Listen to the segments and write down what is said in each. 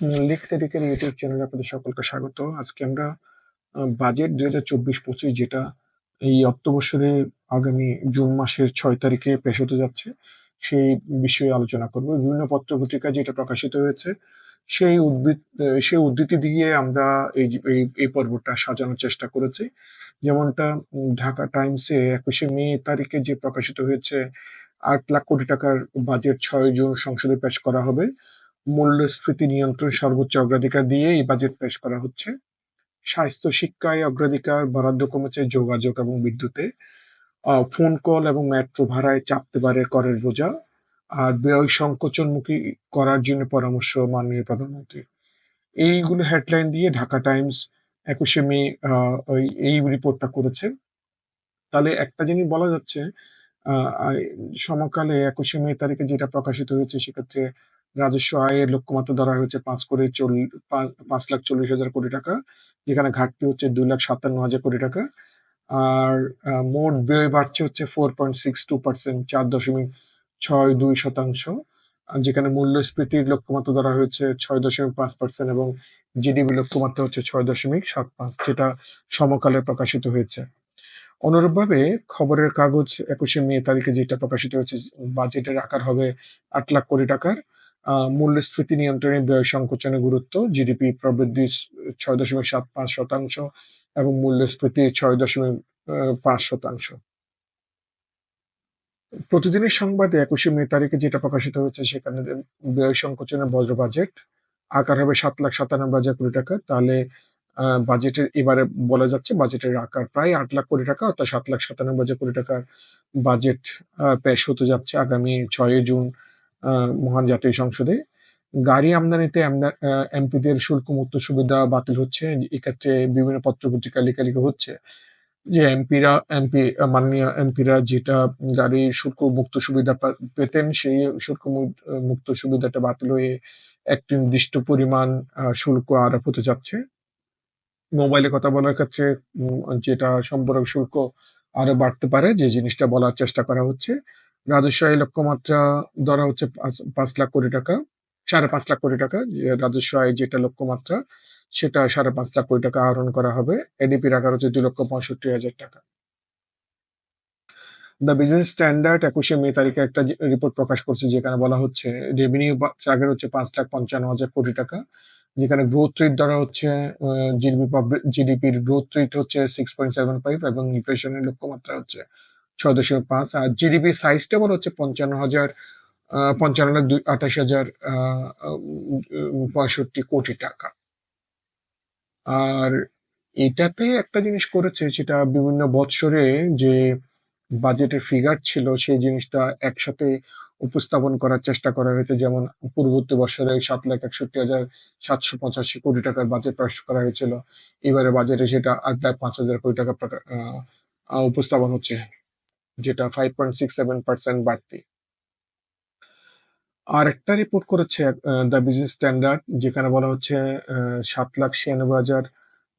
Leaks এডুকের YouTube চ্যানেলে আপনাদের সকলকে স্বাগত। আজকে আমরা বাজেট দুই হাজার চব্বিশ পঁচিশ যেটা এই অক্টোবরে আগামী জুন মাসের ছয় তারিখে পেশ হতে যাচ্ছে, সেই বিষয়ে আলোচনা করব। বিভিন্ন পত্র পত্রিকায় যেটা প্রকাশিত হয়েছে, সেই উদ্ভিদ, সেই উদ্ধৃতি দিয়ে আমরা এই এই পর্বটা সাজানোর চেষ্টা করেছি। যেমনটা ঢাকা টাইমসে একুশে মে তারিখে যে প্রকাশিত হয়েছে, আট লাখ কোটি টাকার বাজেট ছয় জুন সংসদে পেশ করা হবে। মূল্যস্ফীতি নিয়ন্ত্রণ সর্বোচ্চ অগ্রাধিকার দিয়ে এই বাজেট পেশ করা হচ্ছে। স্বাস্থ্য শিক্ষায় অগ্রাধিকার বরাদ্দ কমেছে যোগাযোগ এবং বিদ্যুতে। ফোন কল এবং মেট্রো ভাড়ায় চাপতে পারে করের বোঝা। আর ব্যয় সংকোচনমুখী করার জন্য পরামর্শ মাননীয় প্রধানমন্ত্রী এইগুলো হেডলাইন দিয়ে ঢাকা টাইমস একুশে মে এই রিপোর্টটা করেছে তাহলে একটা জিনিস বলা যাচ্ছে সমকালে একুশে মে তারিখে যেটা প্রকাশিত হয়েছে সেক্ষেত্রে রাজস্ব আয়ের লক্ষ্যমাত্রা ধরা হয়েছে পাঁচ কোটি চল্লিশ পাঁচ লাখ চল্লিশ হাজার কোটি টাকা, যেখানে ঘাটতি হচ্ছে দুই লাখ সাতান্ন হাজার কোটি টাকা। আর মোট ব্যয় বাড়ছে হচ্ছে four point six two percent চার দশমিক ছয় দুই শতাংশ। যেখানে মূল্যস্ফীতির লক্ষ্যমাত্রা ধরা হয়েছে ছয় দশমিক পাঁচ পার্সেন্ট এবং জিডিপি লক্ষ্যমাত্রা হচ্ছে ছয় দশমিক সাত পাঁচ, যেটা সমকালে প্রকাশিত হয়েছে। অনুরূপভাবে খবরের কাগজ একুশে মে তারিখে যেটা প্রকাশিত হয়েছে, বাজেটের আকার হবে আট লাখ কোটি টাকার। মূল্যস্ফীতি নিয়ন্ত্রণে ব্যয় সংকোচনের গুরুত্ব জিডিপি প্রবৃদ্ধি ছয় দশমিক সাত পাঁচ শতাংশ এবং মূল্যস্ফীতি ছয় দশমিক পাঁচ শতাংশ। প্রতিদিনের সংবাদে একুশে মে তারিখে যেটা প্রকাশিত হয়েছে সেখানে ব্যয় সংকোচনের বজ্র বাজেট, আকার হবে সাত লাখ সাতানব্বই হাজার কোটি টাকা, তাহলে বাজেটের এবারে বলা যাচ্ছে বাজেটের আকার প্রায় আট লাখ কোটি টাকা, অর্থাৎ সাত লাখ সাতানব্বই হাজার কোটি টাকার বাজেট পেশ হতে যাচ্ছে আগামী ছয় জুন মহান জাতীয় সংসদে। গাড়ি আমদানিতে এমপিদের শুল্ক মুক্ত সুবিধা বাতিল হচ্ছে। এক্ষেত্রে বিভিন্ন পত্র পত্রিকা লেখালেখি হচ্ছে। যে এমপিরা, এমপি, মাননীয় এমপিরা যেটা গাড়ির শুল্ক মুক্ত সুবিধা পেতেন, সেই শুল্ক মুক্ত সুবিধাটা বাতিল হয়ে একটি নির্দিষ্ট পরিমাণ শুল্ক আরোপ হতে যাচ্ছে। মোবাইলে কথা বলার ক্ষেত্রে যেটা সম্পর্ক শুল্ক আরও বাড়তে পারে, যে জিনিসটা বলার চেষ্টা করা হচ্ছে। রাজস্ব আয় লক্ষ্যমাত্রা ধরা হচ্ছে পাঁচ- লাখ কোটি টাকা, সাড়ে পাঁচ লাখ কোটি টাকা রাজস্ব আয় যেটা লক্ষ্যমাত্রা, সেটা সাড়ে পাঁচ লাখ কোটি টাকা আহরণ করা হবে। এডিপির আকার হচ্ছে দুই লক্ষ পঁয়ষট্টি হাজার টাকা। দ্য বিজনেস স্ট্যান্ডার্ড একুশে মে তারিখে একটা রিপোর্ট প্রকাশ করছে, যেখানে বলা হচ্ছে রেভিনিউ টার্গেট হচ্ছে পাঁচ লাখ পঞ্চান্ন হাজার কোটি টাকা, যেখানে গ্রোথ রেট ধরা হচ্ছে জিডিপি জিডিপির গ্রোথ রেট হচ্ছে সিক্স পয়েন্ট সেভেন ফাইভ এবং ইনফ্লেশনের লক্ষ্যমাত্রা হচ্ছে ছয় দশমিক পাঁচ। আর জিডিপি সাইজটা বলা হচ্ছে পঞ্চান্ন হাজার পঞ্চান্ন লাখ দুই, আঠাশ হাজার পঁয়ষট্টি কোটি টাকা। আর এটাতে একটা জিনিস করেছে সেটা বিভিন্ন বৎসরে যে বাজেটের ফিগার ছিল সেই জিনিসটা একসাথে উপস্থাপন করার চেষ্টা করা হয়েছে। যেমন পূর্ববর্তী বছরে সাত লাখ একষট্টি হাজার সাতশো পঁচাশি কোটি টাকার বাজেট প্রকাশ করা হয়েছিল। এবারে বাজেটে সেটা আট লাখ পাঁচ হাজার কোটি টাকা উপস্থাপন হচ্ছে। যেটা five point six seven percent বাড়তি। আর একটা রিপোর্ট করেছে দ্য বিজনেস স্ট্যান্ডার্ড যেখানে বলা হচ্ছে সাত লাখ ছিয়ানব্বই হাজার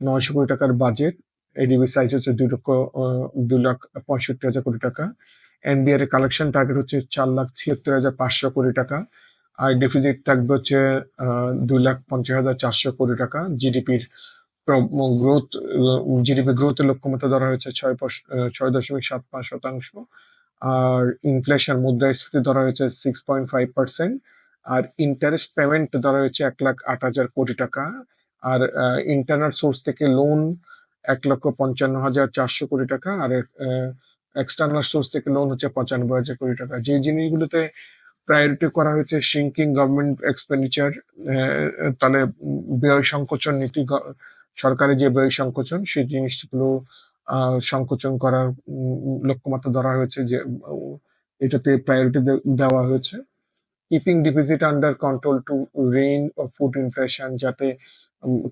নয়শো কোটি টাকার বাজেট এডিবি সাইজ হচ্ছে দুই লক্ষ দুই লাখ পঁয়ষট্টি হাজার কোটি টাকা। এনবিআর এর কালেকশন টার্গেট হচ্ছে চার লাখ ছিয়াত্তর হাজার পাঁচশো কোটি টাকা। আর ডিফিজিট থাকবে হচ্ছে দুই লাখ পঞ্চাশ হাজার চারশো কোটি টাকা। জিডিপির গ্রোথ জিডিপি গ্রোথের লক্ষ্যমাত্রা ধরা হয়েছে ছয় ছয় দশমিক সাত পাঁচ শতাংশ। আর ইনফ্লেশন মুদ্রাস্ফীতি ধরা হয়েছে সিক্স পয়েন্ট ফাইভ পার্সেন্ট আর ইন্টারেস্ট পেমেন্ট ধরা হয়েছে এক লাখ আট হাজার কোটি টাকা। আর ইন্টারনাল সোর্স থেকে লোন এক লক্ষ পঞ্চান্ন হাজার চারশো কোটি টাকা। আর এক্সটার্নাল সোর্স থেকে লোন হচ্ছে পঁচানব্বই হাজার কোটি টাকা। যে জিনিসগুলোতে প্রায়োরিটি করা হয়েছে সিঙ্কিং গভর্নমেন্ট এক্সপেন্ডিচার তাহলে ব্যয় সংকোচন নীতি সরকারের যে ব্যয় সংকোচন, সেই জিনিসগুলো সংকোচন করার লক্ষ্যমাত্রা ধরা হয়েছে যে এটাতে প্রায়োরিটি দেওয়া হয়েছে। Keeping deposit under control to rein food inflation যাতে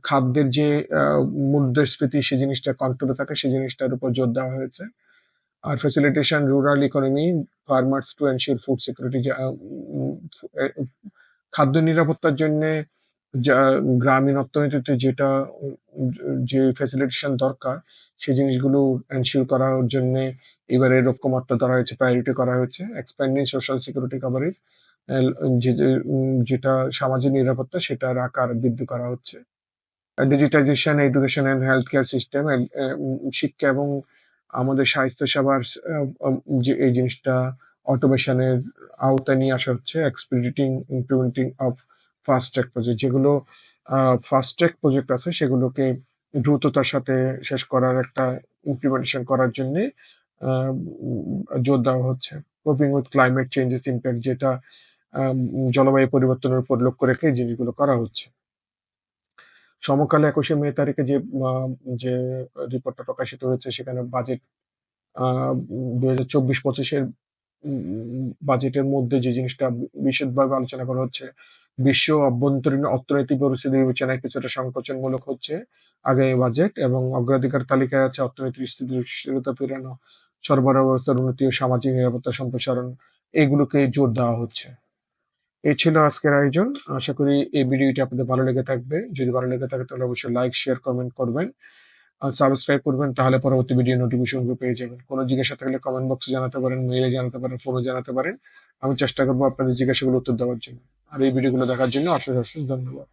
খাদ্যের যে মুদ্রাস্ফীতি সেই জিনিসটা কন্ট্রোলে থাকে সেই জিনিসটার উপর জোর দেওয়া হয়েছে। আর facilitation rural economy farmers to ensure food security খাদ্য নিরাপত্তার জন্য যা গ্রামীণ অর্থনীতিতে যেটা যে ফ্যাসিলিটেশন দরকার সেই জিনিসগুলো এনশিওর করার জন্য এবারে লক্ষ্যমাত্রা ধরা হয়েছে প্রায়োরিটি করা হয়েছে এক্সপ্যান্ডিং সোশ্যাল সিকিউরিটি কভারেজ যেটা সামাজিক নিরাপত্তা সেটার আকার বৃদ্ধি করা হচ্ছে। Digitisation, education and health care system শিক্ষা এবং আমাদের স্বাস্থ্যসেবার যে এই জিনিসটা অটোমেশনের আওতায় নিয়ে আসা হচ্ছে। Expediting implementing of fast track project যেগুলো ফাস্ট ট্র্যাক প্রজেক্ট আছে, সেগুলোকে দ্রুততার সাথে শেষ করার একটা ইমপ্লিমেন্টেশন করার জন্যে জোর দেওয়া হচ্ছে। Coping with climate changes impact যেটা জলবায়ু পরিবর্তনের উপর লক্ষ্য রেখে জিনিসগুলো করা হচ্ছে। সমকালে ২১শে মে তারিখে যে যে রিপোর্টটা প্রকাশিত হয়েছে, সেখানে বাজেট উম ২০২৪-২৫ এর উম বাজেটের মধ্যে যে জিনিসটা বিশদভাবে আলোচনা করা হচ্ছে, বিশ্ব অভ্যন্তরীণ অর্থনৈতিক পরিস্থিতি বিবেচনায় কিছুটা সংকোচনমূলক হচ্ছে আগামী বাজেট এবং অগ্রাধিকার তালিকায় আছে অর্থনৈতিক স্থিতিশীলতা ফেরানো, সরবরাহ ব্যবস্থার উন্নতি ও সামাজিক নিরাপত্তা সম্প্রসারণ এগুলোকে জোর দেওয়া হচ্ছে। এই ছিল আজকের আয়োজন। আশা করি এই ভিডিওটি আপনাদের ভালো লেগে থাকবে। যদি ভালো লেগে থাকে তাহলে অবশ্যই লাইক, শেয়ার, কমেন্ট করবেন। সাবস্ক্রাইব করবেন তাহলে পরবর্তী ভিডিও নোটিফিকেশনগুলো পেয়ে যাবেন। কোনো জিজ্ঞাসা থাকলে কমেন্ট বক্সে জানাতে পারেন, মেইলে জানাতে পারেন, ফোনে জানাতে পারেন। আমি চেষ্টা করব আপনাদের জিজ্ঞাসাগুলো উত্তর দেওয়ার জন্য। আর এই ভিডিওগুলো দেখার জন্য অশেষ, অশেষ ধন্যবাদ।